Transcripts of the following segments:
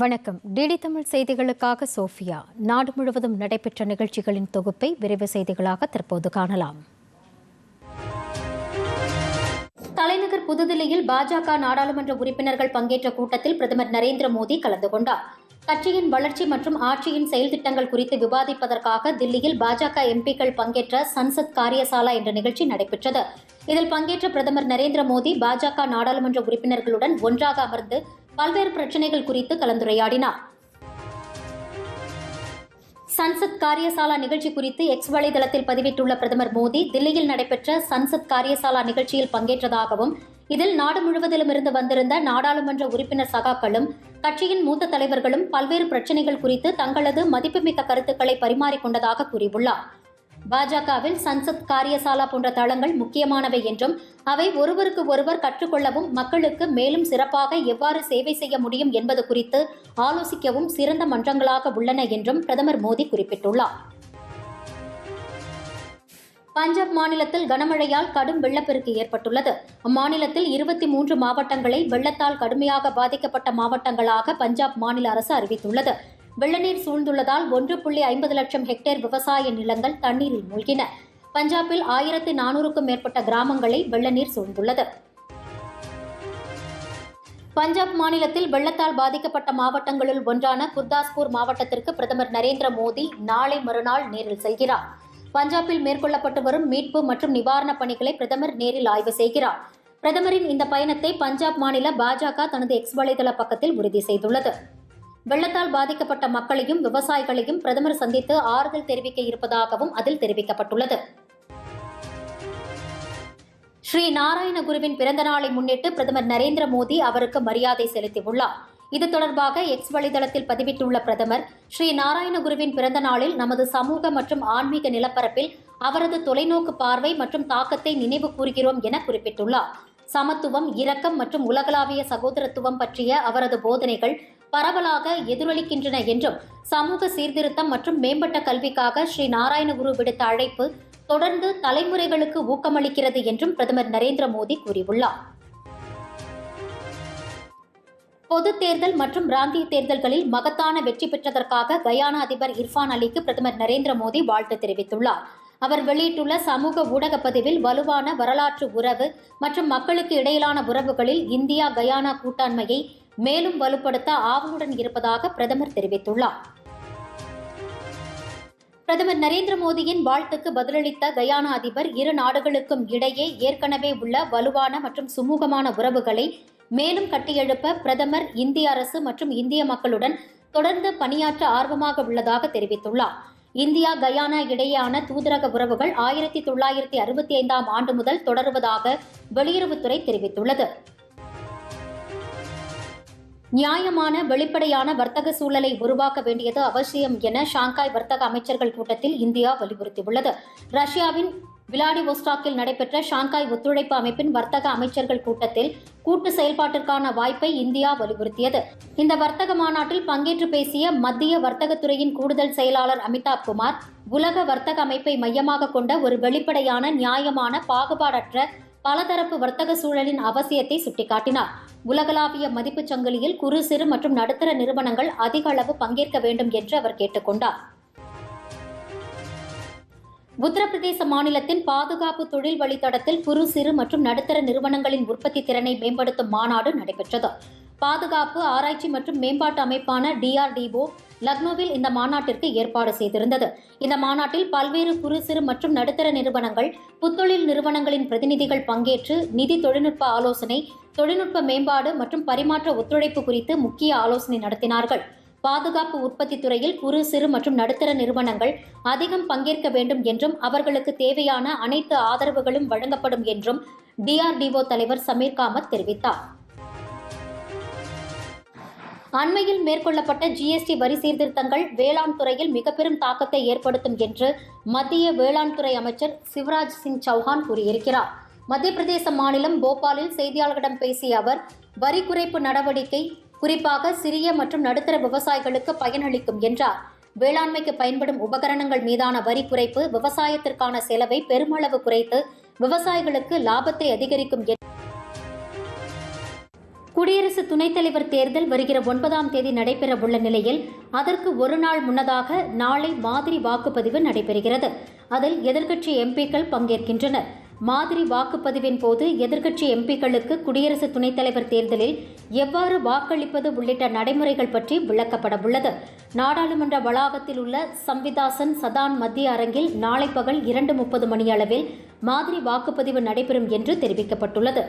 வணக்கம். டிடி தமிழ் செய்திகளுக்காக சோஃபியா. நாடு முழுவதும் நடைபெற்ற நிகழ்ச்சிகளின் தொகுப்பை விரைவு செய்திகளாக தற்போது காணலாம். தலைநகர் புதுதில்லியில் பாஜக நாடாளுமன்ற உறுப்பினர்கள் பங்கேற்ற கூட்டத்தில் பிரதமர் நரேந்திர மோடி கலந்து கொண்டார். கட்சியின் வளர்ச்சி மற்றும் ஆட்சியின் செயல் திட்டங்கள் குறித்து விவாதிப்பதற்காக தில்லியில் பாஜக எம்பிக்கள் பங்கேற்ற சன்சத் காரியசாலா என்ற நிகழ்ச்சி நடைபெற்றது. இதில் பங்கேற்ற பிரதமர் நரேந்திர மோடி பாஜக நாடாளுமன்ற உறுப்பினர்களுடன் ஒன்றாக அமர்ந்து பல்வேறு பிரச்சினைகள் குறித்து கலந்துரையாடினார். சன்சத் காரியசாலா நிகழ்ச்சி குறித்து எக்ஸ் வலைதளத்தில் பதிவிட்டுள்ள பிரதமர் மோடி தில்லியில் நடைபெற்ற சன்சத் காரியசாலா நிகழ்ச்சியில் பங்கேற்றதாகவும் இதில் நாடு முழுவதிலும் இருந்து வந்திருந்த நாடாளுமன்ற உறுப்பினர் சகாக்களும் கட்சியின் மூத்த தலைவர்களும் பல்வேறு பிரச்சினைகள் குறித்து தங்களது மதிப்புமிக்க கருத்துக்களை பரிமாறிக்கொண்டதாக கூறியுள்ளார். பாஜகவில் சன்சத் காரியசாலா போன்ற தளங்கள் முக்கியமானவை என்றும் அவை ஒருவருக்கு ஒருவர் கற்றுக்கொள்ளவும் மக்களுக்கு மேலும் சிறப்பாக எவ்வாறு சேவை செய்ய முடியும் என்பது குறித்து ஆலோசிக்கவும் சிறந்த மன்றங்களாக உள்ளன என்றும் பிரதமர் மோடி குறிப்பிட்டுள்ளார். பஞ்சாப் மாநிலத்தில் கனமழையால் கடும் வெள்ளப்பெருக்கு ஏற்பட்டுள்ளது. அம்மாநிலத்தில் இருபத்தி மூன்று மாவட்டங்களை வெள்ளத்தால் கடுமையாக பாதிக்கப்பட்ட மாவட்டங்களாக பஞ்சாப் மாநில அரசு அறிவித்துள்ளது. வெள்ளநீர் சூழ்ந்துள்ளதால் ஒன்று புள்ளி ஐம்பது லட்சம் ஹெக்டேர் விவசாய நிலங்கள் தண்ணீரில் மூழ்கின. பஞ்சாபில் ஆயிரத்தி நானூறுக்கும் மேற்பட்ட கிராமங்களை வெள்ளநீர் சூழ்ந்துள்ளது. பஞ்சாப் மாநிலத்தில் வெள்ளத்தால் பாதிக்கப்பட்ட மாவட்டங்களுள் ஒன்றான குர்தாஸ்பூர் மாவட்டத்திற்கு பிரதமர் நரேந்திர மோடி நாளை மறுநாள் நேரில் செல்கிறார். பஞ்சாபில் மேற்கொள்ளப்பட்டு வரும் மீட்பு மற்றும் நிவாரணப் பணிகளை பிரதமர் நேரில் ஆய்வு செய்கிறார். பிரதமரின் இந்த பயணத்தை பஞ்சாப் மாநில பாஜக தனது எக்ஸ் வலைதள பக்கத்தில் உறுதி செய்துள்ளது. வெள்ளத்தால் பாதிக்கப்பட்ட மக்களையும் விவசாயிகளையும் பிரதமர் சந்தித்து ஆறுதல் தெரிவிக்க இருப்பதாகவும் அதில் தெரிவிக்கப்பட்டுள்ளது. ஸ்ரீ நாராயணகுருவின் பிறந்த நாளை முன்னிட்டு பிரதமர் நரேந்திர மோடி அவருக்கு மரியாதை செலுத்தியுள்ளார். இது தொடர்பாக எக்ஸ் வலைதளத்தில் பதிவிட்டுள்ள பிரதமர் ஸ்ரீ நாராயணகுருவின் பிறந்த நாளில் நமது சமூக மற்றும் ஆன்மீக நிலப்பரப்பில் அவரது தொலைநோக்கு பார்வை மற்றும் தாக்கத்தை நினைவு கூறுகிறோம் என குறிப்பிட்டுள்ளார். சமத்துவம் இரக்கம் மற்றும் உலகளாவிய சகோதரத்துவம் பற்றிய அவரது போதனைகள் பரவலாக எதிரொலிக்கின்றன என்றும் சமூக சீர்திருத்தம் மற்றும் மேம்பட்ட கல்விக்காக ஸ்ரீ நாராயணகுரு விடுத்த அழைப்பு தொடர்ந்து தலைமுறைகளுக்கு ஊக்கமளிக்கிறது என்றும் பிரதமர் நரேந்திர மோடி கூறியுள்ளார். பொதுத் தேர்தல் மற்றும் பிராந்திய தேர்தல்களில் மகத்தான வெற்றி பெற்றதற்காக கயானா அதிபர் இர்ஃபான் அலிக்கு பிரதமர் நரேந்திர மோடி வாழ்த்து தெரிவித்துள்ளார். அவர் வெளியிட்டுள்ள சமூக ஊடக பதிவில் வலுவான வரலாற்று உறவு மற்றும் மக்களுக்கு இடையிலான உறவுகளில் இந்தியா கயானா கூட்டாண்மையை மேலும் வலுப்படுத்த ஆவலுடன் இருப்பதாக பிரதமர் தெரிவித்துள்ளார். பிரதமர் நரேந்திர மோடியின் வாழ்த்துக்கு பதிலளித்த கயானா அதிபர் இரு நாடுகளுக்கும் இடையே ஏற்கனவே உள்ள வலுவான மற்றும் சுமூகமான உறவுகளை மேலும் கட்டியெழுப்ப பிரதமர் இந்திய அரசு மற்றும் இந்திய மக்களுடன் தொடர்ந்து பணியாற்ற ஆர்வமாக உள்ளதாக தெரிவித்துள்ளார். இந்தியா கயானா இடையேயான தூதரக உறவுகள் ஆயிரத்தி தொள்ளாயிரத்தி அறுபத்தி ஐந்தாம் ஆண்டு முதல் தொடருவதாக வெளியுறவுத்துறை தெரிவித்துள்ளது. நியாயமான வெளிப்படையான வர்த்தக சூழலை உருவாக்க வேண்டியது அவசியம் என ஷாங்காய் வர்த்தக அமைச்சர்கள் கூட்டத்தில் இந்தியா வலியுறுத்தியுள்ளது. ரஷ்யாவின் விளாடிவோஸ்டாக்கில் நடைபெற்ற ஷாங்காய் ஒத்துழைப்பு அமைப்பின் வர்த்தக அமைச்சர்கள் கூட்டத்தில் கூட்டு செயல்பாட்டிற்கான வாய்ப்பை இந்தியா வலியுறுத்தியது. இந்த வர்த்தக மாநாட்டில் பங்கேற்று பேசிய மத்திய வர்த்தகத்துறையின் கூடுதல் செயலாளர் அமிதாப் குமார் உலக வர்த்தக அமைப்பை மையமாக கொண்ட ஒரு வெளிப்படையான நியாயமான பாகுபாடற்ற பலதரப்பு வர்த்தக சூழலின் அவசியத்தை சுட்டிக்காட்டினார். உலகளாவிய மதிப்புச் சங்கிலியில் குறு சிறு மற்றும் நடுத்தர நிறுவனங்கள் அதிக அளவு பங்கேற்க வேண்டும் என்று அவர் கேட்டுக்கொண்டார். உத்தரப்பிரதேச மாநிலத்தின் பாதுகாப்பு தொழில் வழித்தடத்தில் குறு சிறு மற்றும் நடுத்தர நிறுவனங்களின் உற்பத்தி திறனை மேம்படுத்தும் மாநாடு நடைபெற்றது. பாதுகாப்பு ஆராய்ச்சி மற்றும் மேம்பாட்டு அமைப்பான டிஆர்டிஓ லக்னோவில் இந்த மாநாட்டிற்கு ஏற்பாடு செய்திருந்தது. இந்த மாநாட்டில் பல்வேறு குறு சிறு மற்றும் நடுத்தர நிறுவனங்கள் புத்தொழில் நிறுவனங்களின் பிரதிநிதிகள் பங்கேற்று நிதி தொழில்நுட்ப ஆலோசனை தொழில்நுட்ப மேம்பாடு மற்றும் பரிமாற்ற ஒத்துழைப்பு குறித்து முக்கிய ஆலோசனை நடத்தினார்கள். பாதுகாப்பு உற்பத்தி துறையில் குறு சிறு மற்றும் நடுத்தர நிறுவனங்கள் அதிகம் பங்கேற்க வேண்டும் என்றும் அவர்களுக்கு தேவையான அனைத்து ஆதரவுகளும் வழங்கப்படும் என்றும் டிஆர்டிஓ தலைவர் சமீர் காமத் தெரிவித்தார். அண்மையில் மேற்கொள்ளப்பட்ட ஜிஎஸ்டி வரி சீர்திருத்தங்கள் வேளாண் துறையில் மிக பெரும் தாக்கத்தை ஏற்படுத்தும் என்று மத்திய வேளாண் துறை அமைச்சர் சிவராஜ் சிங் சௌஹான் கூறியிருக்கிறார். மத்திய பிரதேச மாநிலம் போபாலில் செய்தியாளர்களிடம் பேசிய அவர் வரி குறைப்பு நடவடிக்கை குறிப்பாக சிறிய மற்றும் நடுத்தர விவசாயிகளுக்கு பயனளிக்கும் என்றார். வேளாண்மைக்கு பயன்படும் உபகரணங்கள் மீதான வரி குறைப்பு விவசாயத்திற்கான செலவை பெருமளவு குறைத்து விவசாயிகளுக்கு லாபத்தை அதிகரிக்கும் குடியரசு துணைத் தலைவர் தேர்தல் வருகிற ஒன்பதாம் தேதி நடைபெறவுள்ள நிலையில் அதற்கு ஒரு நாள் முன்னதாக நாளை மாதிரி வாக்குப்பதிவு நடைபெறுகிறது. அதில் எதிர்க்கட்சி எம்பிக்கள் பங்கேற்கின்றனர். மாதிரி வாக்குப்பதிவின் போது எதிர்க்கட்சி எம்பிக்களுக்கு குடியரசு துணைத் தலைவர் தேர்தலில் எவ்வாறு வாக்களிப்பது உள்ளிட்ட நடைமுறைகள் பற்றி விளக்கப்பட உள்ளது நாடாளுமன்ற வளாகத்தில் உள்ள சம்விதாசன் சதான் மத்திய அரங்கில் நாளை பகல் இரண்டு முப்பது மணியளவில் மாதிரி வாக்குப்பதிவு நடைபெறும் என்று தெரிவிக்கப்பட்டுள்ளது.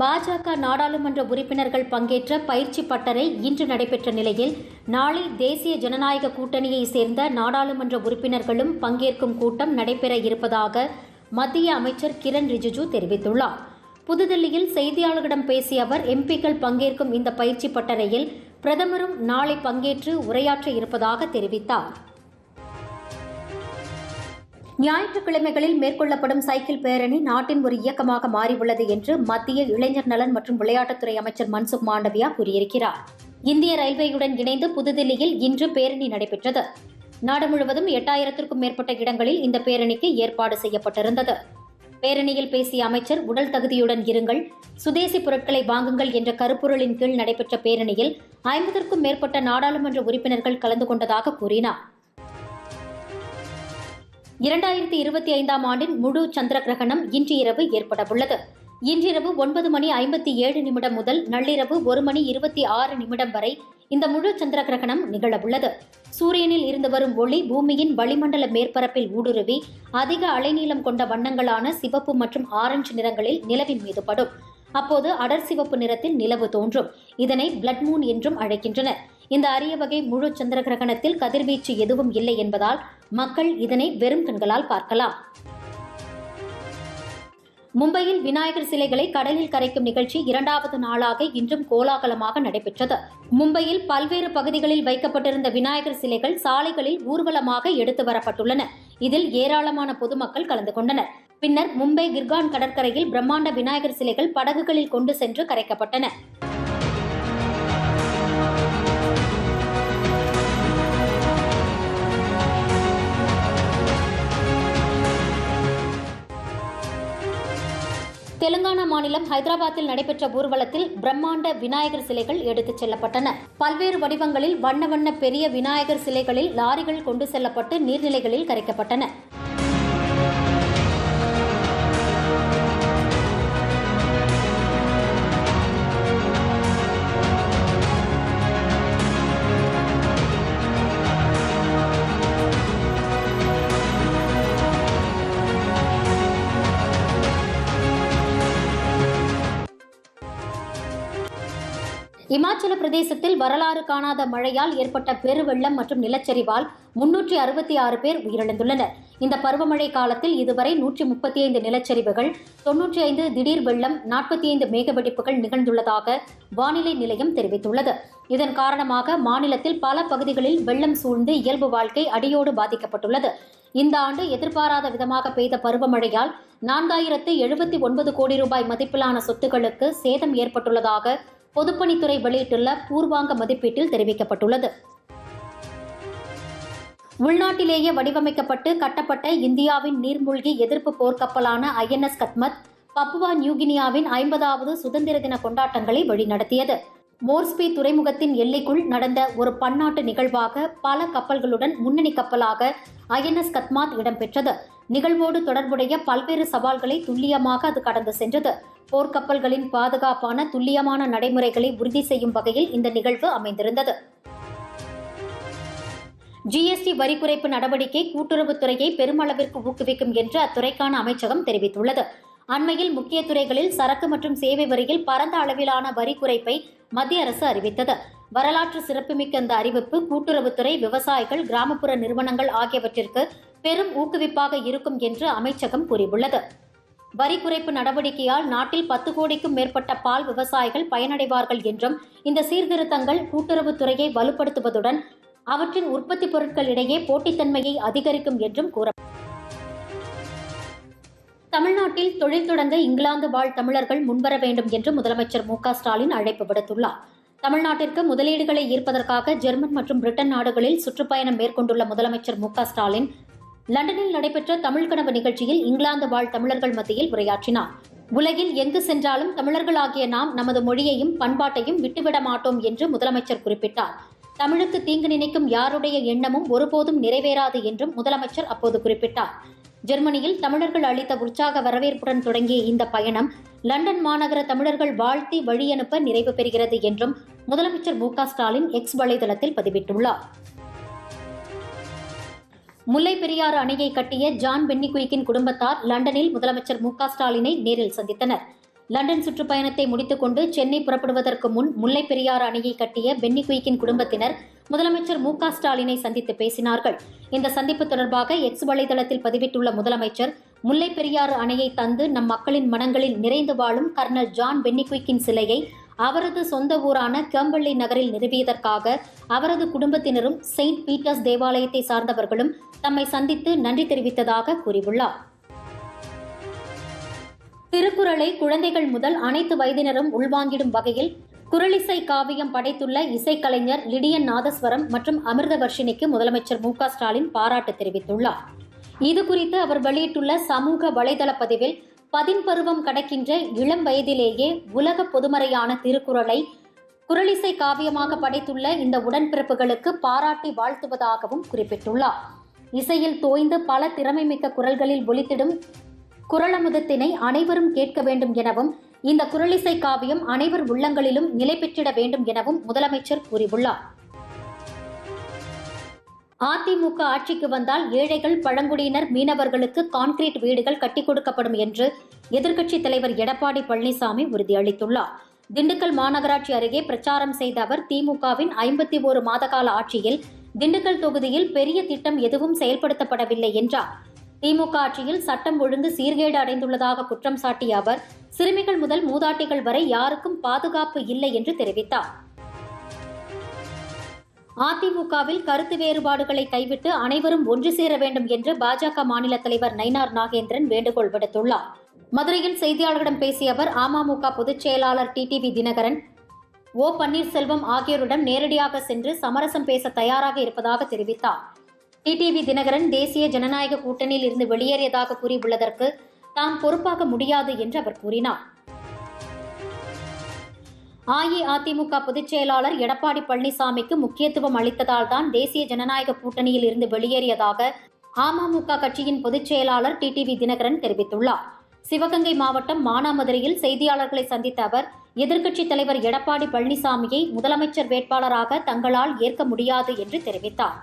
பாஜக நாடாளுமன்ற உறுப்பினர்கள் பங்கேற்ற பயிற்சி பட்டறை இன்று நடைபெற்ற நிலையில் நாளை தேசிய ஜனநாயக கூட்டணியை சேர்ந்த நாடாளுமன்ற உறுப்பினர்களும் பங்கேற்கும் கூட்டம் நடைபெற இருப்பதாக மத்திய அமைச்சர் கிரண் ரிஜிஜு தெரிவித்துள்ளார். புதுதில்லியில் செய்தியாளர்களிடம் பேசிய அவர் எம்பிக்கள் பங்கேற்கும் இந்த பயிற்சி பட்டறையில் பிரதமரும் நாளை பங்கேற்று உரையாற்ற இருப்பதாக தெரிவித்தார். ஞாயிற்றுக்கிழமைகளில் மேற்கொள்ளப்படும் சைக்கிள் பேரணி நாட்டின் ஒரு இயக்கமாக மாறியுள்ளது என்று மத்திய இளைஞர் நலன் மற்றும் விளையாட்டுத்துறை அமைச்சர் மன்சுக் மாண்டவியா கூறியிருக்கிறார். இந்திய ரயில்வேயுடன் இணைந்து புதுதில்லியில் இன்று பேரணி நடைபெற்றது. நாடு முழுவதும் எட்டாயிரத்திற்கும் மேற்பட்ட இடங்களில் இந்த பேரணிக்கு ஏற்பாடு செய்யப்பட்டிருந்தது. பேரணியில் பேசிய அமைச்சர் உடல் தகுதியுடன் இருங்கள் சுதேசி பொருட்களை வாங்குங்கள் என்ற கருப்பொருளின் கீழ் நடைபெற்ற பேரணியில் ஐம்பதற்கும் மேற்பட்ட நாடாளுமன்ற உறுப்பினர்கள் கலந்து கொண்டதாக கூறினார். இரண்டாயிரத்தி இருபத்தி ஐந்தாம் ஆண்டின் முழு சந்திர கிரகணம் இன்று இரவு ஏற்படவுள்ளது. இன்றிரவு ஒன்பது மணி ஐம்பத்தி ஏழு நிமிடம் முதல் நள்ளிரவு ஒரு மணி இருபத்தி ஆறு நிமிடம் வரை இந்த முழு சந்திர கிரகணம் நிகழவுள்ளது. சூரியனில் இருந்து வரும் ஒளி பூமியின் வளிமண்டல மேற்பரப்பில் ஊடுருவி அதிக அலைநீளம் கொண்ட வண்ணங்களான சிவப்பு மற்றும் ஆரஞ்சு நிறங்களில் நிலவின் மீது படும். அப்போது அடர் சிவப்பு நிறத்தில் நிலவு தோன்றும். இதனை பிளட் மூன் என்றும் அழைக்கின்றனர். இந்த அரிய வகை முழு சந்திர கிரகணத்தில் கதிர்வீச்சு எதுவும் இல்லை என்பதால் மக்கள் இதனை வெறும் கண்களால் பார்க்கலாம். மும்பையில் விநாயகர் சிலைகளை கடலில் கரைக்கும் நிகழ்ச்சி இரண்டாவது நாளாக இன்றும் கோலாகலமாக நடைபெற்றது. மும்பையில் பல்வேறு பகுதிகளில் வைக்கப்பட்டிருந்த விநாயகர் சிலைகள் சாலைகளில் ஊர்வலமாக எடுத்து வரப்பட்டுள்ளன. இதில் ஏராளமான பொதுமக்கள் கலந்து கொண்டனர். பின்னர் மும்பை கிர்கான் கடற்கரையில் பிரம்மாண்ட விநாயகர் சிலைகள் படகுகளில் கொண்டு சென்று கரைக்கப்பட்டன. தெலுங்கானா மாநிலம் ஹைதராபாத்தில் நடைபெற்ற ஊர்வலத்தில் பிரம்மாண்ட விநாயகர் சிலைகள் எடுத்துச் செல்லப்பட்டன. பல்வேறு வடிவங்களில் வண்ண வண்ண பெரிய விநாயகர் சிலைகளில் லாரிகள் கொண்டு செல்லப்பட்டு நீர்நிலைகளில் கரைக்கப்பட்டன. இமாச்சல பிரதேசத்தில் வரலாறு காணாத மழையால் ஏற்பட்ட பெருவெள்ளம் மற்றும் நிலச்சரிவால் முன்னூற்றி அறுபத்தி ஆறு பேர் உயிரிழந்துள்ளனர். இந்த பருவமழை காலத்தில் இதுவரை நூற்றி முப்பத்தி ஐந்து நிலச்சரிவுகள் தொன்னூற்றி ஐந்து திடீர் வெள்ளம் நாற்பத்தி ஐந்து மேகவெடிப்புகள் நிகழ்ந்துள்ளதாக வானிலை நிலையம் தெரிவித்துள்ளது. இதன் காரணமாக மாநிலத்தில் பல பகுதிகளில் வெள்ளம் சூழ்ந்து இயல்பு வாழ்க்கை அடியோடு பாதிக்கப்பட்டுள்ளது. இந்த ஆண்டு எதிர்பாராத விதமாக பெய்த பருவமழையால் நான்காயிரத்து எழுபத்தி ஒன்பது கோடி ரூபாய் மதிப்பிலான சொத்துக்களுக்கு சேதம் ஏற்பட்டுள்ளதாக பொதுப்பணித்துறை வெளியிட்டுள்ள பூர்வாங்க மதிப்பீட்டில் தெரிவிக்கப்பட்டுள்ளது. உள்நாட்டிலேயே வடிவமைக்கப்பட்டு கட்டப்பட்ட இந்தியாவின் நீர்மூழ்கி எதிர்ப்பு போர்க்கப்பலான ஐஎன்எஸ் கத்மத் பப்புவா நியூகினியாவின் ஐம்பதாவது சுதந்திர தின கொண்டாட்டங்களை வழிநடத்தியது. மோர்ஸ்பி துறைமுகத்தின் எல்லைக்குள் நடந்த ஒரு பன்னாட்டு நிகழ்வாக பல கப்பல்களுடன் முன்னணி கப்பலாக ஐஎன்எஸ் கத்மாத் இடம்பெற்றது. நிகழ்வோடு தொடர்புடைய பல்வேறு சவால்களை துல்லியமாக அது கடந்து சென்றது. போர்க்கப்பல்களின் பாதுகாப்பான துல்லியமான நடைமுறைகளை உறுதி செய்யும் வகையில் இந்த நிகழ்வு அமைந்திருந்தது. ஜிஎஸ்டி வரி குறைப்பு நடவடிக்கை கூட்டுறவுத்துறையை பெருமளவிற்கு ஊக்குவிக்கும் என்று அத்துறைக்கான அமைச்சகம் தெரிவித்துள்ளது. அண்மையில் முக்கிய துறைகளில் சரக்கு மற்றும் சேவை வரியில் பரந்த அளவிலான வரி குறைப்பை மத்திய அரசு அறிவித்தது. வரலாற்று சிறப்புமிக்க இந்த அறிவிப்பு கூட்டுறவுத்துறை விவசாயிகள் கிராமப்புற நிறுவனங்கள் ஆகியவற்றிற்கு பெரும் ஊக்குவிப்பாக இருக்கும் என்று அமைச்சகம் கூறியுள்ளது. வரி குறைப்பு நடவடிக்கையால் நாட்டில் பத்து கோடிக்கும் மேற்பட்ட பால் விவசாயிகள் பயனடைவார்கள் என்றும் இந்த சீர்திருத்தங்கள் கூட்டுறவுத்துறையை வலுப்படுத்துவதுடன் அவற்றின் உற்பத்தி பொருட்களிடையே போட்டித்தன்மையை அதிகரிக்கும் என்றும் கூற தமிழ்நாட்டில் தொழில் தொடங்க இங்கிலாந்து வாழ் தமிழர்கள் முன்வர வேண்டும் என்று முதலமைச்சர் மு க ஸ்டாலின் அழைப்பு விடுத்துள்ளார். தமிழ்நாட்டிற்கு முதலீடுகளை ஈர்ப்பதற்காக ஜெர்மன் மற்றும் பிரிட்டன் நாடுகளில் சுற்றுப்பயணம் மேற்கொண்டுள்ள முதலமைச்சர் மு க ஸ்டாலின் லண்டனில் நடைபெற்ற தமிழ் கனவு நிகழ்ச்சியில் இங்கிலாந்து வாழ் தமிழர்கள் மத்தியில் உரையாற்றினார். உலகில் எங்கு சென்றாலும் தமிழர்களாகிய நாம் நமது மொழியையும் பண்பாட்டையும் விட்டுவிட மாட்டோம் என்று முதலமைச்சர் குறிப்பிட்டார். தமிழுக்கு தீங்கு நினைக்கும் யாருடைய எண்ணமும் ஒருபோதும் நிறைவேறாது என்றும் முதலமைச்சர் அப்போது குறிப்பிட்டார். ஜெர்மனியில் தமிழர்கள் அளித்த உற்சாக வரவேற்புடன் தொடங்கிய இந்த பயணம் லண்டன் மாநகர தமிழர்கள் வாழ்த்தி வழியனுப்ப நிறைவு பெறுகிறது என்றும் முதலமைச்சர் மு ஸ்டாலின் எக்ஸ் வலைதளத்தில் பதிவிட்டுள்ளார். முல்லை பெரியாறு அணையை கட்டிய ஜான் பென்னிகுயிக்கின் குடும்பத்தார் லண்டனில் முதலமைச்சர் மு ஸ்டாலினை நேரில் சந்தித்தனர். லண்டன் சுற்றுப்பயணத்தை முடித்துக்கொண்டு சென்னை புறப்படுவதற்கு முன் முல்லை பெரியாறு அணையை கட்டிய பென்னிகுயிக்கின் குடும்பத்தினர் முதலமைச்சர் மு ஸ்டாலினை சந்தித்து பேசினார்கள். இந்த சந்திப்பு தொடர்பாக எக்ஸ் வலைதளத்தில் பதிவிட்டுள்ள முதலமைச்சர் முல்லை பெரியாறு அணையை தந்து நம் மக்களின் மனங்களில் நிறைந்து வாழும் கர்னல் ஜான் பென்னிக்விக்கின் சிலையை அவரது சொந்த ஊரான கேம்பள்ளி நகரில் நிறுவியதற்காக அவரது குடும்பத்தினரும் செயின்ட் பீட்டர்ஸ் தேவாலயத்தை சார்ந்தவர்களும் தம்மை சந்தித்து நன்றி தெரிவித்ததாக கூறியுள்ளார். திருக்குறளை குழந்தைகள் முதல் அனைத்து வயதினரும் உள்வாங்கிடும் வகையில் குரலிசை காவியம் படைத்துள்ள இசைக்கலைஞர் லிடியன் நாதஸ்வரம் மற்றும் அமிர்தவர்ஷினிக்கு முதலமைச்சர் மு ஸ்டாலின் பாராட்டு தெரிவித்துள்ளார். இது குறித்து அவர் வெளியிட்டுள்ள சமூக வலைதள பதிவில் பதின்பருவம் கடக்கின்ற இளம் வயதிலேயே உலக பொதுமறையான திருக்குறளை குரலிசை காவியமாக படைத்துள்ள இந்த உடன்பிறப்புகளுக்கு பாராட்டி வாழ்த்துவதாகவும் குறிப்பிட்டுள்ளார். இசையில் தோய்ந்து பல திறமைமிக்க குரல்களில் ஒலித்திடும் குரலமுதத்தினை அனைவரும் கேட்க வேண்டும் எனவும் இந்த குரலிசை காவியம் அனைவர் உள்ளங்களிலும் நிலை பெற்றிட வேண்டும் எனவும் முதலமைச்சர் கூறியுள்ளார். அதிமுக ஆட்சிக்கு வந்தால் ஏழைகள் பழங்குடியினர் மீனவர்களுக்கு கான்கிரீட் வீடுகள் கட்டிக் கொடுக்கப்படும் என்று எதிர்க்கட்சித் தலைவர் எடப்பாடி பழனிசாமி உறுதியளித்துள்ளார். திண்டுக்கல் மாநகராட்சி அருகே பிரச்சாரம் செய்த அவர் திமுகவின் ஐம்பத்தி ஓரு மாதகால ஆட்சியில் திண்டுக்கல் தொகுதியில் பெரிய திட்டம் எதுவும் செயல்படுத்தப்படவில்லை என்றார். திமுக ஆட்சியில் சட்டம் ஒழுங்கு சீர்கேடு அடைந்துள்ளதாக குற்றம் சாட்டிய அவர் சிறுமிகள் முதல் மூதாட்டிகள் வரை யாருக்கும் பாதுகாப்பு இல்லை என்று தெரிவித்தார். அதிமுகவில் கருத்து வேறுபாடுகளை கைவிட்டு அனைவரும் ஒன்று சேர வேண்டும் என்று பாஜக மாநில தலைவர் நயினார் நாகேந்திரன் வேண்டுகோள் விடுத்துள்ளார். மதுரையில் செய்தியாளர்களிடம் பேசிய அவர் அமமுக பொதுச் செயலாளர் டிடிவி தினகரன் ஓ பன்னீர்செல்வம் ஆகியோரிடம் நேரடியாக சென்று சமரசம் பேச தயாராக இருப்பதாக தெரிவித்தார். டிடிவி தினகரன் தேசிய ஜனநாயக கூட்டணியில் இருந்து வெளியேறியதாக கூறியுள்ளதற்கு தாம் பொறுப்பாக முடியாது என்று அவர் கூறினார். அஇஅதிமுக பொதுச் செயலாளர் எடப்பாடி பழனிசாமிக்கு முக்கியத்துவம் அளித்ததால் தான் தேசிய ஜனநாயக கூட்டணியில் இருந்து வெளியேறியதாக அமமுக கட்சியின் பொதுச் செயலாளர் டிடிவி தினகரன் தெரிவித்துள்ளார். சிவகங்கை மாவட்டம் மானாமதுரையில் செய்தியாளர்களை சந்தித்த அவர் எதிர்க்கட்சித் தலைவர் எடப்பாடி பழனிசாமியை முதலமைச்சர் வேட்பாளராக தங்களால் ஏற்க முடியாது என்று தெரிவித்தார்.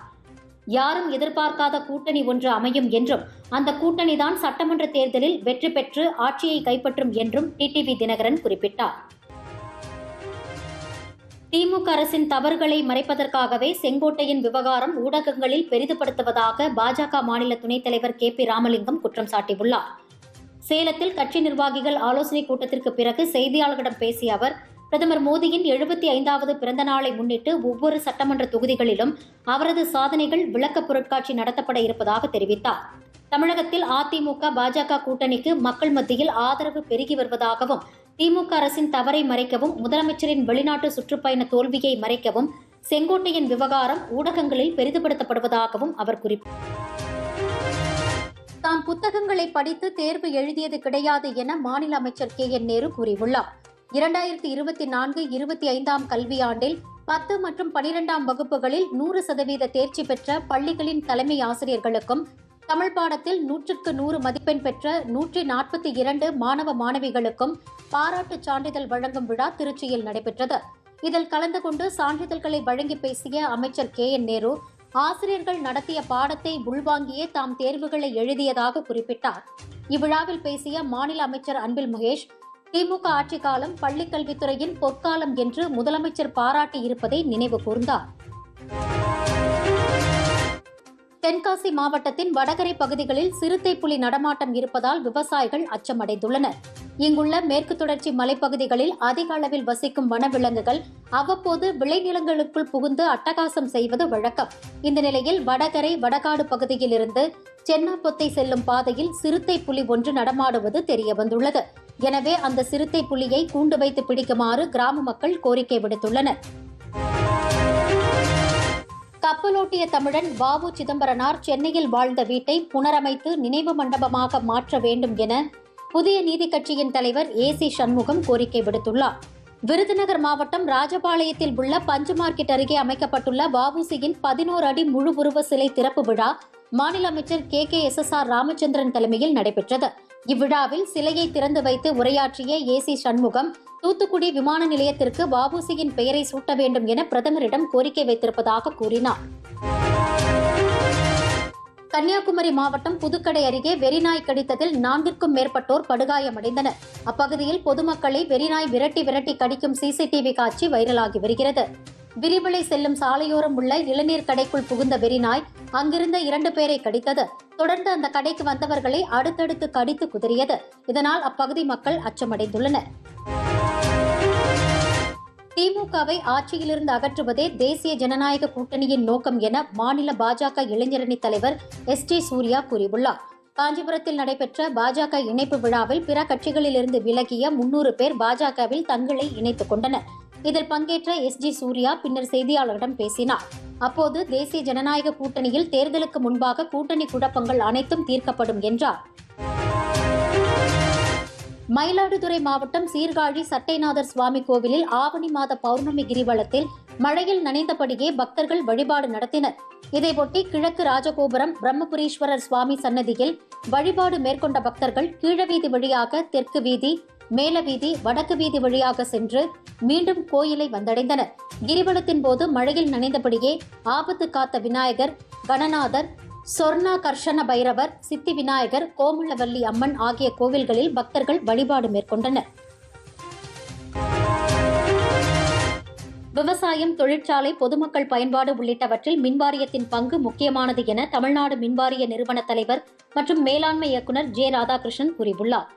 யாரும் எதிர்பார்க்காத கூட்டணி ஒன்று அமையும் என்றும் அந்த கூட்டணிதான் சட்டமன்ற தேர்தலில் வெற்றி பெற்று ஆட்சியை கைப்பற்றும் என்றும் டிடிவி தினகரன் குறிப்பிட்டார். திமுக அரசின் தவறுகளை மறைப்பதற்காகவே செங்கோட்டையின் விவகாரம் ஊடகங்களில் பெரிதுபடுத்துவதாக பாஜக மாநில துணைத் தலைவர் கே பி ராமலிங்கம் குற்றம் சாட்டியுள்ளார். சேலத்தில் கட்சி நிர்வாகிகள் ஆலோசனைக் கூட்டத்திற்கு பிறகு செய்தியாளர்களிடம் பேசிய அவர் பிரதமர் மோடியின் எழுபத்தி ஐந்தாவது பிறந்த நாளை முன்னிட்டு ஒவ்வொரு சட்டமன்ற தொகுதிகளிலும் அவரது சாதனைகள் விளக்கப் பொருட்காட்சி நடத்தப்பட இருப்பதாக தெரிவித்தார். தமிழகத்தில் அதிமுக பாஜக கூட்டணிக்கு மக்கள் மத்தியில் ஆதரவு பெருகி வருவதாகவும் திமுக அரசின் தவறை மறைக்கவும் முதலமைச்சரின் வெளிநாட்டு சுற்றுப்பயண தோல்வியை மறைக்கவும் செங்கோட்டையின் விவகாரம் ஊடகங்களில் பெரிதுபடுத்தப்படுவதாகவும் அவர் குறிப்பிட்டார் தாம் புத்தகங்களை படித்து தேர்வு எழுதியது கிடையாது என மாநில அமைச்சர் கே என் நேரு கூறியுள்ளார். இரண்டாயிரத்தி இருபத்தி நான்கு இருபத்தி ஐந்தாம் கல்வியாண்டில் பத்து மற்றும் பனிரெண்டாம் வகுப்புகளில் நூறு சதவீத தேர்ச்சி பெற்ற பள்ளிகளின் தலைமை ஆசிரியர்களுக்கும் தமிழ் பாடத்தில் நூற்றுக்கு நூறு மதிப்பெண் பெற்ற நூற்றி நாற்பத்தி இரண்டு மாணவ மாணவிகளுக்கும் பாராட்டுச் சான்றிதழ் வழங்கும் விழா திருச்சியில் நடைபெற்றது. இதில் கலந்து கொண்டு சான்றிதழ்களை வழங்கி பேசிய அமைச்சர் கே. என். நேரு ஆசிரியர்கள் நடத்திய பாடத்தை உள்வாங்கியே தாம் தேர்வுகளை எழுதியதாக குறிப்பிட்டார். இவ்விழாவில் பேசிய மாநில அமைச்சர் அன்பில் மகேஷ் திமுக ஆட்சி காலம் பள்ளிக்கல்வித்துறையின் பொற்காலம் என்று முதலமைச்சர் பாராட்டி இருப்பதை நினைவு கூர்ந்தார். தென்காசி மாவட்டத்தின் வடகரை பகுதிகளில் சிறுத்தை புலி நடமாட்டம் இருப்பதால் விவசாயிகள் அச்சமடைந்துள்ளனர். இங்குள்ள மேற்கு தொடர்ச்சி மலைப்பகுதிகளில் அதிக அளவில் வசிக்கும் வனவிலங்குகள் அவ்வப்போது விளைநிலங்களுக்குள் புகுந்து அட்டகாசம் செய்வது வழக்கம். இந்த நிலையில் வடகரை வடகாடு பகுதியிலிருந்து சென்னாப்பொத்தை செல்லும் பாதையில் சிறுத்தை புலி ஒன்று நடமாடுவது தெரியவந்துள்ளது. எனவே அந்த சிறுத்தை புலியை கூண்டு வைத்து பிடிக்குமாறு கிராம மக்கள் கோரிக்கை விடுத்துள்ளனர். கப்பலோட்டிய தமிழன் வாவு சிதம்பரனார் சென்னையில் வாழ்ந்த வீட்டை புனரமைத்து நினைவு மண்டபமாக மாற்ற வேண்டும் என புதிய நீதி கட்சியின் தலைவர் ஏ சி சண்முகம் கோரிக்கை விடுத்துள்ளார். விருதுநகர் மாவட்டம் ராஜபாளையத்தில் உள்ள பஞ்சு மார்க்கெட் அருகே அமைக்கப்பட்டுள்ள வஉசியின் பதினோரு அடி முழு உருவ சிலை திறப்பு விழா மாநில அமைச்சர் K K S S R Ramachandran தலைமையில் நடைபெற்றது. இவ்விழாவில் சிலையை திறந்து வைத்து உரையாற்றிய ஏசி சண்முகம் தூத்துக்குடி விமான நிலையத்திற்கு வஉசியின் பெயரை சூட்ட வேண்டும் என பிரதமரிடம் கோரிக்கை வைத்திருப்பதாக கூறினார். கன்னியாகுமரி மாவட்டம் புதுக்கடை அருகே வெறிநாய் கடித்ததில் நான்கிற்கும் மேற்பட்டோர் படுகாயமடைந்தனர். அப்பகுதியில் பொதுமக்களை வெறிநாய் விரட்டி விரட்டி கடிக்கும் சிசிடிவி காட்சி வைரலாகி வருகிறது. விரிவிலை செல்லும் சாலையோரம் உள்ள இளநீர் கடைக்குள் புகுந்த வெறிநாய் அங்கிருந்த இரண்டு பேரை கடித்தது. தொடர்ந்து அந்த கடைக்கு வந்தவர்களை அடுத்தடுத்து கடித்து குதறியது. இதனால் அப்பகுதி மக்கள் அச்சமடைந்துள்ளனர். திமுகவை ஆட்சியிலிருந்து அகற்றுவதே தேசிய ஜனநாயக கூட்டணியின் நோக்கம் என மாநில பாஜக இளைஞரணி தலைவர் எஸ் டி சூர்யா கூறியுள்ளார். காஞ்சிபுரத்தில் நடைபெற்ற பாஜக இணைப்பு விழாவில் பிற கட்சிகளிலிருந்து விலகிய முன்னூறு பேர் பாஜகவில் தங்களை இணைத்துக் கொண்டனர். இதில் பங்கேற்ற எஸ் ஜி சூர்யா பின்னர் செய்தியாளர்களிடம் பேசினார். அப்போது தேசிய ஜனநாயக கூட்டணியில் தேர்தலுக்கு முன்பாக கூட்டணி குழப்பங்கள் அனைத்தும் தீர்க்கப்படும் என்றார். மயிலாடுதுறை மாவட்டம் சீர்காழி சட்டைநாதர் சுவாமி கோவிலில் ஆவணி மாத பௌர்ணமி கிரிவலத்தில் மழையில் நனைந்தபடியே பக்தர்கள் வழிபாடு நடத்தினர். இதையொட்டி கிழக்கு ராஜகோபுரம் பிரம்மபுரீஸ்வரர் சுவாமி சன்னதியில் வழிபாடு மேற்கொண்ட பக்தர்கள் கீழவீதி வழியாக தெற்கு வீதி மேல வீதி வடக்கு வீதி வழியாக சென்று மீண்டும் கோயிலை வந்தடைந்தனர். கிரிவலத்தின் போது மழையில் நனைந்தபடியே ஆபத்து காத்த விநாயகர் கணநாதர் சொர்ணா கர்ஷண பைரவர் சித்தி விநாயகர் கோமலவல்லி அம்மன் ஆகிய கோவில்களில் பக்தர்கள் வழிபாடு மேற்கொண்டனர். விவசாயம் தொழிற்சாலை பொதுமக்கள் பயன்பாடு உள்ளிட்டவற்றில் மின்வாரியத்தின் பங்கு முக்கியமானது என தமிழ்நாடு மின்வாரிய நிறுவன தலைவர் மற்றும் மேலாண்மை இயக்குநர் ஜே ராதாகிருஷ்ணன் கூறியுள்ளார்.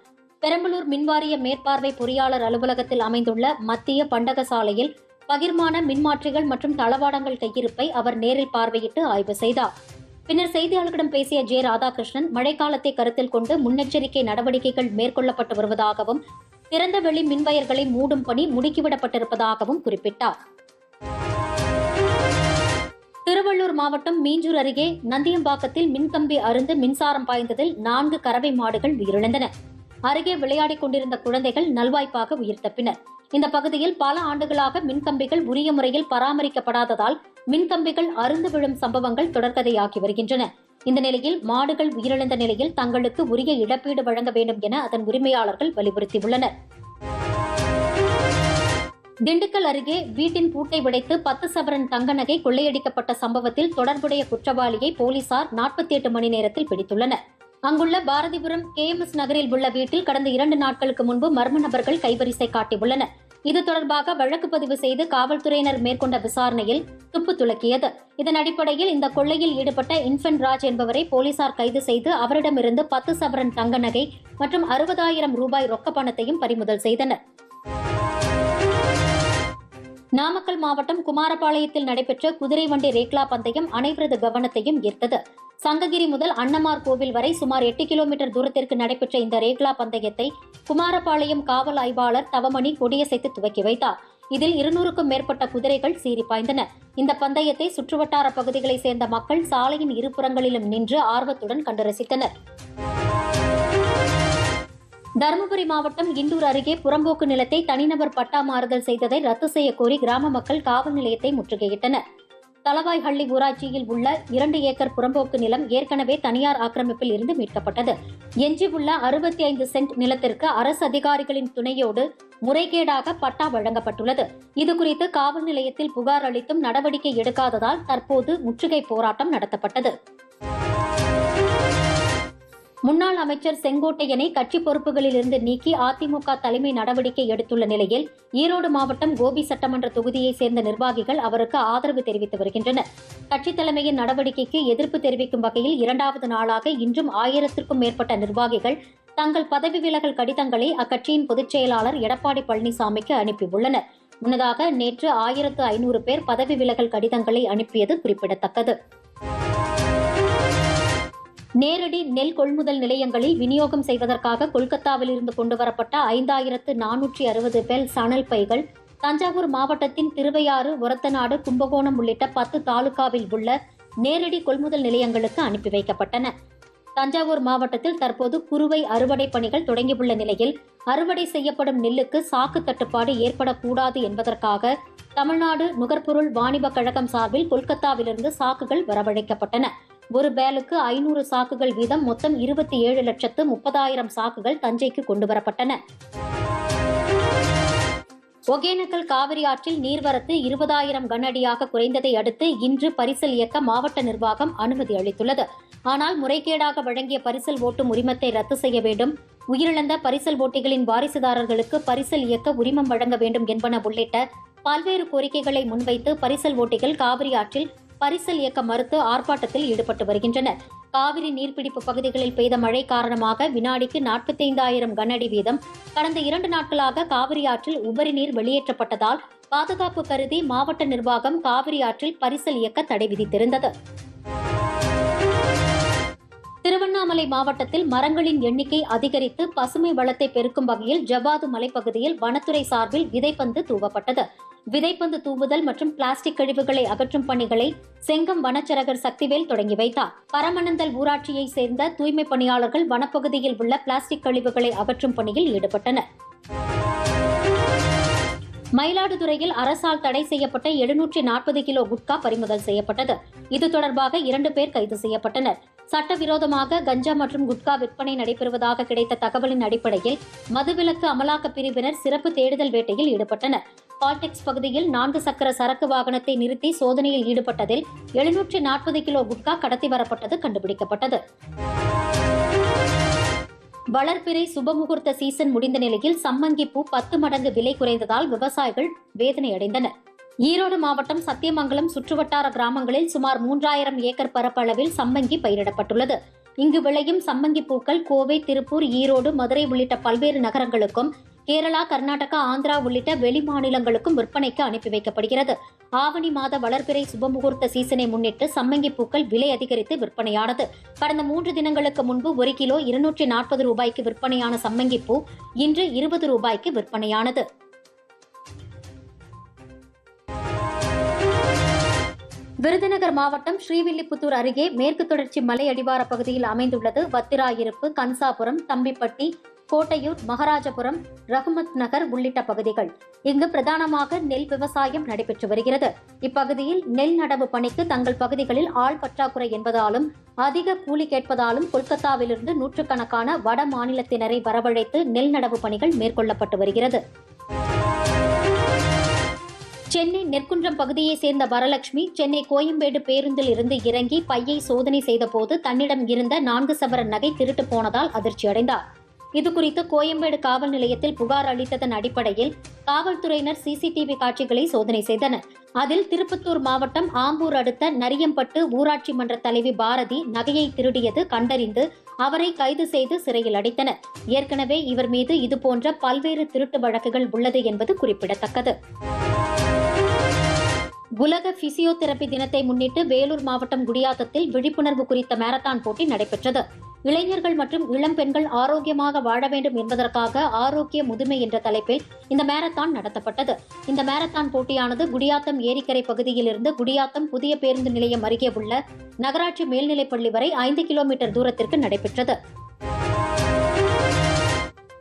பெரம்பலூர் மின்வாரிய மேற்பார்வை பொறியாளர் அலுவலகத்தில் அமைந்துள்ள மத்திய பண்டக சாலையில் பகிர்மான மின்மாற்றிகள் மற்றும் தளவாடங்கள் கையிருப்பை அவர் நேரில் பார்வையிட்டு ஆய்வு செய்தார். பின்னர் செய்தியாளர்களிடம் பேசிய ஜே. ராதாகிருஷ்ணன் மழைக்காலத்தை கருத்தில் கொண்டு முன்னெச்சரிக்கை நடவடிக்கைகள் மேற்கொள்ளப்பட்டு வருவதாகவும் திறந்த வெளி மின்வயர்களை மூடும் பணி முடுக்கிவிடப்பட்டிருப்பதாகவும் குறிப்பிட்டார். திருவள்ளூர் மாவட்டம் மீஞ்சூர் அருகே நந்தியம்பாக்கத்தில் மின்கம்பி அருந்து மின்சாரம் பாய்ந்ததில் நான்கு கறவை மாடுகள் உயிரிழந்தன. அருகே விளையாடிக் கொண்டிருந்த குழந்தைகள் நல்வாய்ப்பாக உயிர் தப்பினர் இந்த பகுதியில் பல ஆண்டுகளாக மின்கம்பிகள் உரிய முறையில் பராமரிக்கப்படாததால் மின்கம்பிகள் அருந்து விழும் சம்பவங்கள் தொடர்கதையாகி வருகின்றன. இந்த நிலையில் மாடுகள் உயிரிழந்த நிலையில் தங்களுக்கு உரிய இழப்பீடு வழங்க வேண்டும் என அதன் உரிமையாளர்கள் வலியுறுத்தியுள்ளனர். திண்டுக்கல் அருகே வீட்டின் பூட்டை உடைத்து பத்து சவரன் தங்க நகை கொள்ளையடிக்கப்பட்ட சம்பவத்தில் தொடர்புடைய குற்றவாளியை போலீசார் நாற்பத்தி எட்டு மணி நேரத்தில் பிடித்துள்ளனர். அங்குள்ள பாரதிபுரம் கேஎம்எஸ் நகரில் உள்ள வீட்டில் கடந்த இரண்டு நாட்களுக்கு முன்பு மர்ம நபர்கள் கைவரிசை காட்டியுள்ளனர் இது தொடர்பாக வழக்கு பதிவு செய்து காவல்துறையினர் மேற்கொண்ட விசாரணையில் துப்பு துலக்கியது. இதன் அடிப்படையில் இந்த கொள்ளையில் ஈடுபட்ட இன்ஃபென்ட் ராஜ் என்பவரை போலீசார் கைது செய்து அவரிடமிருந்து பத்து சவரன் தங்க நகை மற்றும் அறுபதாயிரம் ரூபாய் ரொக்க பணத்தையும் பறிமுதல் செய்தனர். நாமக்கல் மாவட்டம் குமாரபாளையத்தில் நடைபெற்ற குதிரை வண்டி ரேக்லா பந்தயம் அனைவரது கவனத்தையும் ஈர்த்தது. சங்ககிரி முதல் அன்னமார் கோவில் வரை சுமார் எட்டு கிலோமீட்டர் தூரத்திற்கு நடைபெற்ற இந்த ரேக்லா பந்தயத்தை குமாரபாளையம் காவல் ஆய்வாளர் தவமணி கொடியசைத்து துவக்கி வைத்தார். இதில் இருநூறுக்கும் மேற்பட்ட குதிரைகள் சீறி பாய்ந்தன. இந்த பந்தயத்தை சுற்றுவட்டார பகுதிகளைச் சேர்ந்த மக்கள் சாலையின் இருபுறங்களிலும் நின்று ஆர்வத்துடன் கண்டு ரசித்தனர். தருமபுரி மாவட்டம் இண்டூர் அருகே புறம்போக்கு நிலத்தை தனிநபர் பட்டா மாறுதல் செய்ததை ரத்து செய்யக்கோரி கிராம மக்கள் காவல் நிலையத்தை முற்றுகையிட்டனர். தளவாய்ஹள்ளி ஊராட்சியில் உள்ள இரண்டு ஏக்கர் புறம்போக்கு நிலம் ஏற்கனவே தனியார் ஆக்கிரமிப்பில் இருந்து மீட்கப்பட்டது. எஞ்சியுள்ள அறுபத்தி ஐந்து சென்ட் நிலத்திற்கு அரசு அதிகாரிகளின் துணையோடு முறைகேடாக பட்டா வழங்கப்பட்டுள்ளது. இதுகுறித்து காவல் நிலையத்தில் புகார் அளித்தும் நடவடிக்கை எடுக்காததால் தற்போது முற்றுகை போராட்டம் நடத்தப்பட்டது. முன்னாள் அமைச்சர் செங்கோட்டையனை கட்சி பொறுப்புகளிலிருந்து நீக்கி அதிமுக தலைமை நடவடிக்கை எடுத்துள்ள நிலையில் ஈரோடு மாவட்டம் கோபி சட்டமன்ற தொகுதியைச் சேர்ந்த நிர்வாகிகள் அவருக்கு ஆதரவு தெரிவித்து வருகின்றனர். கட்சி தலைமையின் நடவடிக்கைக்கு எதிர்ப்பு தெரிவிக்கும் வகையில் இரண்டாவது நாளாக இன்றும் ஆயிரத்திற்கும் மேற்பட்ட நிர்வாகிகள் தங்கள் பதவி விலகல் கடிதங்களை அக்கட்சியின் பொதுச் செயலாளர் எடப்பாடி பழனிசாமிக்கு அனுப்பியுள்ளனர். முன்னதாக நேற்று ஆயிரத்து ஐநூறு பேர் பதவி விலகல் கடிதங்களை அனுப்பியது குறிப்பிடத்தக்கது. நேரடி நெல் கொள்முதல் நிலையங்களில் விநியோகம் செய்வதற்காக கொல்கத்தாவில் இருந்து கொண்டுவரப்பட்ட ஐந்தாயிரத்து நானூற்றி அறுபது பெல் சணல் பைகள் தஞ்சாவூர் மாவட்டத்தின் திருவையாறு ஒரத்தநாடு கும்பகோணம் உள்ளிட்ட பத்து தாலுகாவில் உள்ள நேரடி கொள்முதல் நிலையங்களுக்கு அனுப்பி வைக்கப்பட்டன. தஞ்சாவூர் மாவட்டத்தில் தற்போது குறுவை அறுவடை பணிகள் தொடங்கியுள்ள நிலையில் அறுவடை செய்யப்படும் நெல்லுக்கு சாக்கு தட்டுப்பாடு ஏற்படக்கூடாது என்பதற்காக தமிழ்நாடு நுகர்பொருள் வாணிபக் கழகம் சார்பில் கொல்கத்தாவிலிருந்து சாக்குகள் வரவழைக்கப்பட்டன. ஒரு பேலுக்கு ஐநூறு சாக்குகள் வீதம் மொத்தம் இருபத்தி ஏழு லட்சத்து முப்பதாயிரம் சாக்குகள் தஞ்சைக்கு கொண்டு வரப்பட்டன ஒகேனக்கல் காவிரி ஆற்றில் நீர்வரத்து இருபதாயிரம் கனஅடியாக குறைந்ததை அடுத்து இன்று பரிசல் இயக்க மாவட்ட நிர்வாகம் அனுமதி அளித்துள்ளது. ஆனால் முறைகேடாக வழங்கிய பரிசல் ஓட்டும் உரிமத்தை ரத்து செய்ய வேண்டும். உயிரிழந்த பரிசல் ஓட்டிகளின் வாரிசுதாரர்களுக்கு பரிசல் இயக்க உரிமம் வழங்க வேண்டும் என்பன உள்ளிட்ட பல்வேறு கோரிக்கைகளை முன்வைத்து பரிசல் ஓட்டிகள் காவிரி ஆற்றில் பரிசல் இயக்க மறுத்து ஆர்ப்பாட்டத்தில் ஈடுபட்டு வருகின்றனர். காவிரி நீர்பிடிப்பு பகுதிகளில் பெய்த மழை காரணமாக வினாடிக்கு நாற்பத்தைந்தாயிரம் கனஅடி வீதம். கடந்த இரண்டு நாட்களாக காவிரி ஆற்றில் உபரி நீர் வெளியேற்றப்பட்டதால் பாதுகாப்பு கருதி மாவட்ட நிர்வாகம் காவிரி ஆற்றில் பரிசல் இயக்க தடை விதித்திருந்தது. திருவண்ணாமலை மாவட்டத்தில் மரங்களின் எண்ணிக்கை அதிகரித்து பசுமை வளத்தை பெருக்கும் வகையில் ஜபாது மலைப்பகுதியில் வனத்துறை சார்பில் விதைப்பந்து தூவப்பட்டது. விதைப்பந்து தூவுதல் மற்றும் பிளாஸ்டிக் கழிவுகளை அகற்றும் பணிகளை செங்கம் வனச்சரகர் சக்திவேல் தொடங்கி வைத்தார். பரமனந்தல் ஊராட்சியை சேர்ந்த தூய்மை பணியாளர்கள் வனப்பகுதியில் உள்ள பிளாஸ்டிக் கழிவுகளை அகற்றும் பணியில் ஈடுபட்டனர். மயிலாடுதுறையில் அரசால் தடை செய்யப்பட்ட எழுநூற்றி நாற்பது கிலோ குட்கா பறிமுதல் செய்யப்பட்டது. இது தொடர்பாக இரண்டு பேர் கைது செய்யப்பட்டனர். சட்டவிரோதமாக கஞ்சா மற்றும் குட்கா விற்பனை நடைபெறுவதாக கிடைத்த தகவலின் அடிப்படையில் மதுவிலக்கு அமலாக்கப் பிரிவினர் சிறப்பு தேடுதல் வேட்டையில் ஈடுபட்டனர். பால்டெக்ஸ் பகுதியில் நான்கு சக்கர சரக்கு வாகனத்தை நிறுத்தி சோதனையில் ஈடுபட்டதில் எழுநூற்றி நாற்பது கிலோ குட்கா கடத்தி வரப்பட்டது கண்டுபிடிக்கப்பட்டது. வளர்பிறை சுபமுகூர்த்த சீசன் முடிந்த நிலையில் சம்மங்கி பூ பத்து மடங்கு விலை குறைந்ததால் விவசாயிகள் வேதனை அடைந்தனர் ஈரோடு மாவட்டம் சத்தியமங்கலம் சுற்றுவட்டார கிராமங்களில் சுமார் மூன்றாயிரம் ஏக்கர் பரப்பளவில் சம்மங்கி பயிரிடப்பட்டுள்ளது. இங்கு விளையும் சம்மங்கி பூக்கள் கோவை திருப்பூர் ஈரோடு மதுரை உள்ளிட்ட பல்வேறு நகரங்களுக்கும் கேரளா கர்நாடகா ஆந்திரா உள்ளிட்ட வெளி மாநிலங்களுக்கும் விற்பனைக்கு அனுப்பி வைக்கப்படுகிறது. ஆவணி மாத வளர்பிறை சுபமுகூர்த்த சீசனை முன்னிட்டு சம்மங்கி பூக்கள் விலை அதிகரித்து விற்பனையானது. கடந்த மூன்று தினங்களுக்கு முன்பு ஒரு கிலோ இருநூற்றி நாற்பது ரூபாய்க்கு விற்பனையான சம்மங்கி பூ இன்று இருபது ரூபாய்க்கு விற்பனையானது. விருதுநகர் மாவட்டம் ஸ்ரீவில்லிபுத்தூர் அருகே மேற்கு தொடர்ச்சி மலை அடிவார பகுதியில் அமைந்துள்ளது வத்திராயிருப்பு கன்சாபுரம் தம்பிப்பட்டி கோட்டையூர் மகாராஜபுரம் ரகுமத் நகர் உள்ளிட்ட பகுதிகள். இங்கு பிரதானமாக நெல் விவசாயம் நடைபெற்று வருகிறது. இப்பகுதியில் நெல் நடவு பணிக்கு தங்கள் பகுதிகளில் ஆள் பற்றாக்குறை என்பதாலும் அதிக கூலி கேட்பதாலும் கொல்கத்தாவிலிருந்து நூற்றுக்கணக்கான வட மாநிலத்தினரை வரவழைத்து நெல் நடவு பணிகள் மேற்கொள்ளப்பட்டு வருகிறது. சென்னை நெற்குன்றம் பகுதியைச் சேர்ந்த வரலட்சுமி சென்னை கோயம்பேடு பேருந்தில் இருந்து இறங்கி பையை சோதனை செய்தபோது தன்னிடம் இருந்த நான்கு சவர நகை திருட்டு போனதால் அதிர்ச்சியடைந்தார். இதுகுறித்து கோயம்பேடு காவல் நிலையத்தில் புகார் அளித்ததன் அடிப்படையில் காவல்துறையினர் சிசிடிவி காட்சிகளை சோதனை செய்தனர். அதில் திருப்பத்தூர் மாவட்டம் ஆம்பூர் அடுத்த நரியம்பட்டு ஊராட்சி மன்ற தலைவி பாரதி நகையை திருடியது கண்டறிந்து அவரை கைது செய்து சிறையில் அடைத்தனர். ஏற்கனவே இவர் மீது இதுபோன்ற பல்வேறு திருட்டு வழக்குகள் உள்ளது என்பது குறிப்பிடத்தக்கது. உலக பிசியோதெரபி தினத்தை முன்னிட்டு வேலூர் மாவட்டம் குடியாத்தத்தில் விழிப்புணர்வு குறித்த மாரத்தான் போட்டி நடைபெற்றது. இளைஞர்கள் மற்றும் இளம் பெண்கள் ஆரோக்கியமாக வாழ வேண்டும் என்பதற்காக ஆரோக்கிய முதுமை என்ற தலைப்பில் இந்த மாரத்தான் நடத்தப்பட்டது. இந்த மாரத்தான் போட்டியானது குடியாத்தம் ஏரிக்கரை பகுதியிலிருந்து குடியாத்தம் புதிய பேருந்து நிலையம் அருகே உள்ள நகராட்சி மேல்நிலைப்பள்ளி வரை ஐந்து கிலோமீட்டர் தூரத்திற்கு நடைபெற்றது.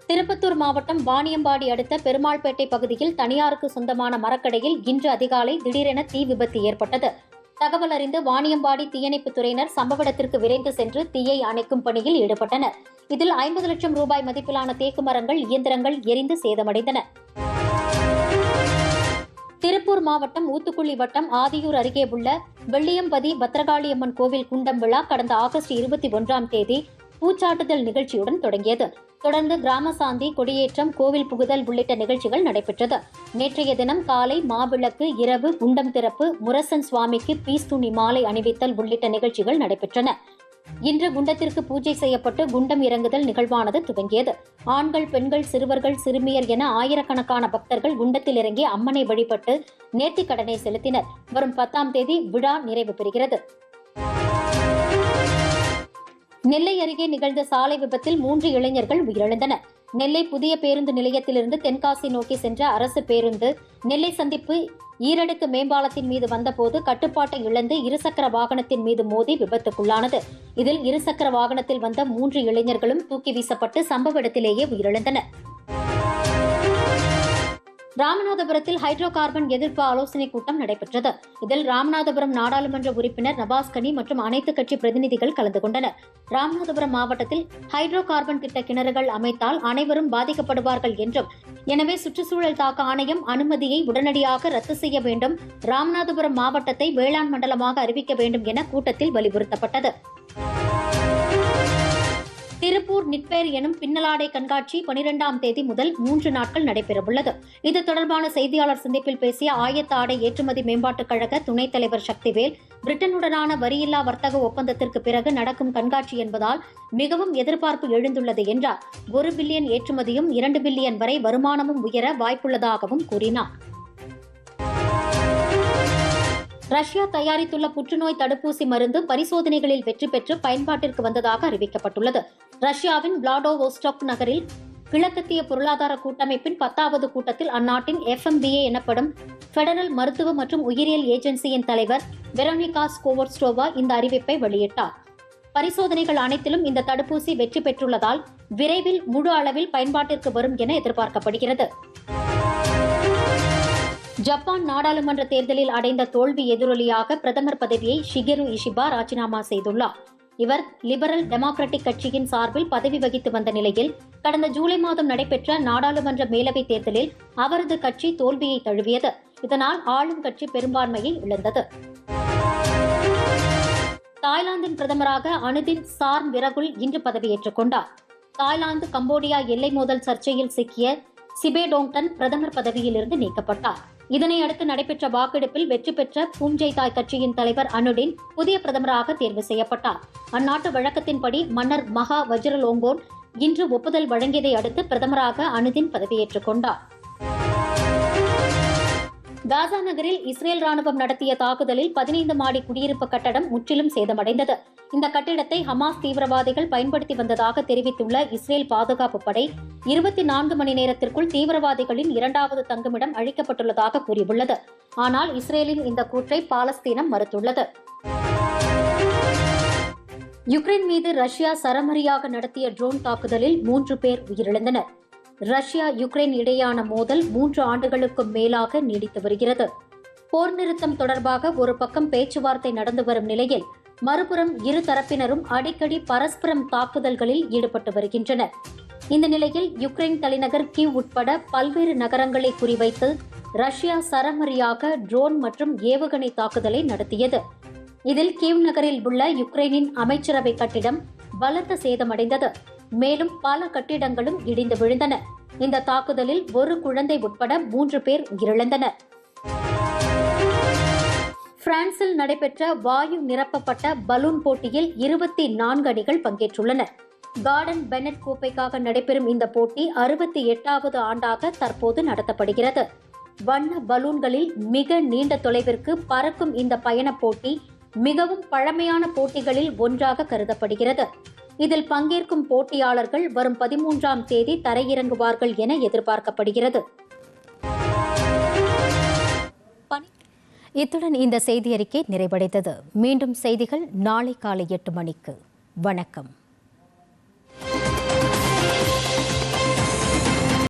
திருப்பத்தூர் மாவட்டம் வாணியம்பாடி அடுத்த பெருமாள்பேட்டை பகுதியில் தனியாருக்கு சொந்தமான மரக்கடையில் இன்று அதிகாலை திடீரென தீ விபத்து ஏற்பட்டது. தகவல் அறிந்து வாணியம்பாடி தீயணைப்புத் துறையினர் சம்பவ இடத்திற்கு விரைந்து சென்று தீயை அணைக்கும் பணியில் ஈடுபட்டனர். இதில் ஐம்பது லட்சம் ரூபாய் மதிப்பிலான தேக்கு மரங்கள் இயந்திரங்கள் எரிந்து சேதமடைந்தன. திருப்பூர் மாவட்டம் ஊத்துக்குழி வட்டம் ஆதியூர் அருகே உள்ள வெள்ளியம்பதி பத்ரகாளியம்மன் கோவில் குண்டம் விழா கடந்த ஆகஸ்ட் இருபத்தி ஒன்றாம் தேதி பூச்சாட்டுதல் நிகழ்ச்சியுடன் தொடங்கியது. தொடர்ந்து கிராம சாந்தி கொடியேற்றம் கோவில் புகுதல் உள்ளிட்ட நிகழ்ச்சிகள் நடைபெற்றது. நேற்றைய தினம் காலை மாவிளக்கு இரவு குண்டம் திறப்பு முரசன் சுவாமிக்கு பீஸ் துணி மாலை அணிவித்தல் உள்ளிட்ட நிகழ்ச்சிகள் நடைபெற்றன. இன்று குண்டத்திற்கு பூஜை செய்யப்பட்டு குண்டம் இறங்குதல் நிகழ்வானது துவங்கியது. ஆண்கள் பெண்கள் சிறுவர்கள் சிறுமியர் என ஆயிரக்கணக்கான பக்தர்கள் குண்டத்தில் இறங்கி அம்மனை வழிபட்டு நேர்த்திக்கடனை செலுத்தினர். வரும் பத்தாம் தேதி விழா நிறைவு பெறுகிறது. நெல்லை அருகே நிகழ்ந்த சாலை விபத்தில் மூன்று இளைஞர்கள் உயிரிழந்தனர். நெல்லை புதிய பேருந்து நிலையத்திலிருந்து தென்காசி நோக்கி சென்ற அரசு பேருந்து நெல்லை சந்திப்பு ஈரடுக்கு மேம்பாலத்தின் மீது வந்தபோது கட்டுப்பாட்டை இழந்து இருசக்கர வாகனத்தின் மீது மோதி விபத்துக்குள்ளானது. இதில் இருசக்கர வாகனத்தில் வந்த மூன்று இளைஞர்களும் தூக்கி வீசப்பட்டு சம்பவ இடத்திலேயே உயிரிழந்தனர். ராமநாதபுரத்தில் ஹைட்ரோ கார்பன் எதிர்ப்பு ஆலோசனைக் கூட்டம் நடைபெற்றது. இதில் ராமநாதபுரம் நாடாளுமன்ற உறுப்பினர் நபாஸ்கனி மற்றும் அனைத்து கட்சி பிரதிநிதிகள் கலந்து கொண்டனர். ராமநாதபுரம் மாவட்டத்தில் ஹைட்ரோ கார்பன் திட்ட கிணறுகள் அமைத்தால் அனைவரும் பாதிக்கப்படுவார்கள் என்றும் எனவே சுற்றுச்சூழல் தாக்க ஆணையம் அனுமதியை உடனடியாக ரத்து செய்ய வேண்டும் ராமநாதபுரம் மாவட்டத்தை வேளாண் மண்டலமாக அறிவிக்க வேண்டும் என கூட்டத்தில் வலியுறுத்தப்பட்டது. திருப்பூர் நிட்பேர் எனும் பின்னலாடை கண்காட்சி பனிரெண்டாம் தேதி முதல் மூன்று நாட்கள் நடைபெறவுள்ளது. இது தொடர்பான செய்தியாளர் சந்திப்பில் பேசிய ஆயத்த ஆடை ஏற்றுமதி மேம்பாட்டுக் கழக துணைத் தலைவர் சக்திவேல் பிரிட்டனுடனான வரியில்லா வர்த்தக ஒப்பந்தத்திற்கு பிறகு நடக்கும் கண்காட்சி என்பதால் மிகவும் எதிர்பார்ப்பு எழுந்துள்ளது என்றார். ஒரு பில்லியன் ஏற்றுமதியும் இரண்டு பில்லியன் வரை வருமானமும் உயர வாய்ப்புள்ளதாகவும் கூறினார். ரஷ்யா தயாரித்துள்ள புற்றுநோய் தடுப்பூசி மருந்து பரிசோதனைகளில் வெற்றி பெற்று பயன்பாட்டிற்கு வந்ததாக அறிவிக்கப்பட்டுள்ளது. ரஷ்யாவின் விளாடோவோஸ்டாக் நகரில் கிழக்கத்திய பொருளாதார கூட்டமைப்பின் பத்தாவது கூட்டத்தில் அந்நாட்டின் எஃப்எம்பிஏ எனப்படும் பெடரல் மருத்துவ மற்றும் உயிரியல் ஏஜென்சியின் தலைவர் வெரோனிகா ஸ்கோவர்ஸ்டோவா இந்த அறிவிப்பை வெளியிட்டார். பரிசோதனைகள் அனைத்திலும் இந்த தடுப்பூசி வெற்றி பெற்றுள்ளதால் விரைவில் முழு அளவில் பயன்பாட்டிற்கு வரும் என எதிர்பார்க்கப்படுகிறது. ஜப்பான் நாடாளுமன்ற தேர்தலில் அடைந்த தோல்வி எதிரொலியாக பிரதமர் பதவியை ஷிகெரு இஷிபா ராஜினாமா செய்துள்ளார். இவர் லிபரல் டெமோக்ராட்டிக் கட்சியின் சார்பில் பதவி வகித்து வந்த நிலையில் கடந்த ஜூலை மாதம் நடைபெற்ற நாடாளுமன்ற மேலவைத் தேர்தலில் அவரது கட்சி தோல்வியை தழுவியது. இதனால் ஆளும் கட்சி பெரும்பான்மையை இழந்தது. தாய்லாந்தின் பிரதமராக அனுதின் சார்ம் விரகுல் இன்று பதவியேற்றுக் கொண்டார். தாய்லாந்து கம்போடியா எல்லை மோதல் சர்ச்சையில் சிக்கிய சிபேடோங்டன் பிரதமர் பதவியிலிருந்து நீக்கப்பட்டார். இதனை அடுத்து நடைபெற்ற வாக்கெடுப்பில் வெற்றி பெற்ற பூஞ்சை தாய் கட்சியின் தலைவர் அனுடின் புதிய பிரதமராக தேர்வு செய்யப்பட்டார். அந்நாட்டு வழக்கத்தின்படி மன்னர் மகா வஜ்ரலோங்கோன் இன்று ஒப்புதல் வழங்கியதை அடுத்து பிரதமராக அனுதின் பதவியேற்றுக் கொண்டார். காசா நகரில் இஸ்ரேல் ராணுவம் நடத்திய தாக்குதலில் பதினைந்து மாடி குடியிருப்பு கட்டடம் முற்றிலும் சேதமடைந்தது. இந்த கட்டிடத்தை ஹமாஸ் தீவிரவாதிகள் பயன்படுத்தி வந்ததாக தெரிவித்துள்ள இஸ்ரேல் பாதுகாப்பு படை இருபத்தி நான்கு மணி நேரத்திற்குள் தீவிரவாதிகளின் இரண்டாவது தங்குமிடம் அழிக்கப்பட்டுள்ளதாக கூறியுள்ளது. ஆனால் இஸ்ரேலின் இந்த கூற்றை பாலஸ்தீனம் மறுத்துள்ளது. யுக்ரைன் மீது ரஷ்யா சரமரியாக நடத்திய ட்ரோன் தாக்குதலில் மூன்று பேர் உயிரிழந்தனர். ரஷ்யா யுக்ரைன் இடையான மோதல் மூன்று ஆண்டுகளுக்கும் மேலாக நீடித்து வருகிறது. போர் நிறுத்தம் தொடர்பாக ஒரு பக்கம் பேச்சுவார்த்தை நடந்து வரும் நிலையில் மறுபுறம் இரு தரப்பினரும் அடிக்கடி பரஸ்பரம் தாக்குதல்களில் ஈடுபட்டு வருகின்றனர். இந்த நிலையில் யுக்ரைன் தலைநகர் கிவ் உட்பட பல்வேறு நகரங்களை குறிவைத்து ரஷ்யா சரமரியாக ட்ரோன் மற்றும் ஏவுகணை தாக்குதலை நடத்தியது. இதில் கீவ் நகரில் உள்ள யுக்ரைனின் அமைச்சரவை கட்டிடம் பலத்த சேதமடைந்தது. மேலும் பல கட்டிடங்களும் இடிந்து விழுந்தன. இந்த தாக்குதலில் ஒரு குழந்தை உட்பட மூன்று பேர் உயிரிழந்தனர். பிரான்சில் நடைபெற்ற வாயு நிரப்பப்பட்ட பலூன் போட்டியில் இருபத்தி நான்கு அணிகள் பங்கேற்றுள்ளன. கார்டன் பெனட் கோப்பைக்காக நடைபெறும் இந்த போட்டி அறுபத்தி எட்டாவது ஆண்டாக தற்போது நடத்தப்படுகிறது. வண்ண பலூன்களில் மிக நீண்ட தொலைவிற்கு பறக்கும் இந்த பயணப் போட்டி மிகவும் பழமையான போட்டிகளில் ஒன்றாக கருதப்படுகிறது. இதில் பங்கேற்கும் போட்டியாளர்கள் வரும் பதிமூன்றாம் தேதி தரையிறங்குவார்கள் என எதிர்பார்க்கப்படுகிறது. இத்துடன் இந்த செய்தி அறிக்கை நிறைவடைந்தது. மீண்டும் செய்திகள் நாளை காலை எட்டு மணிக்கு. வணக்கம்.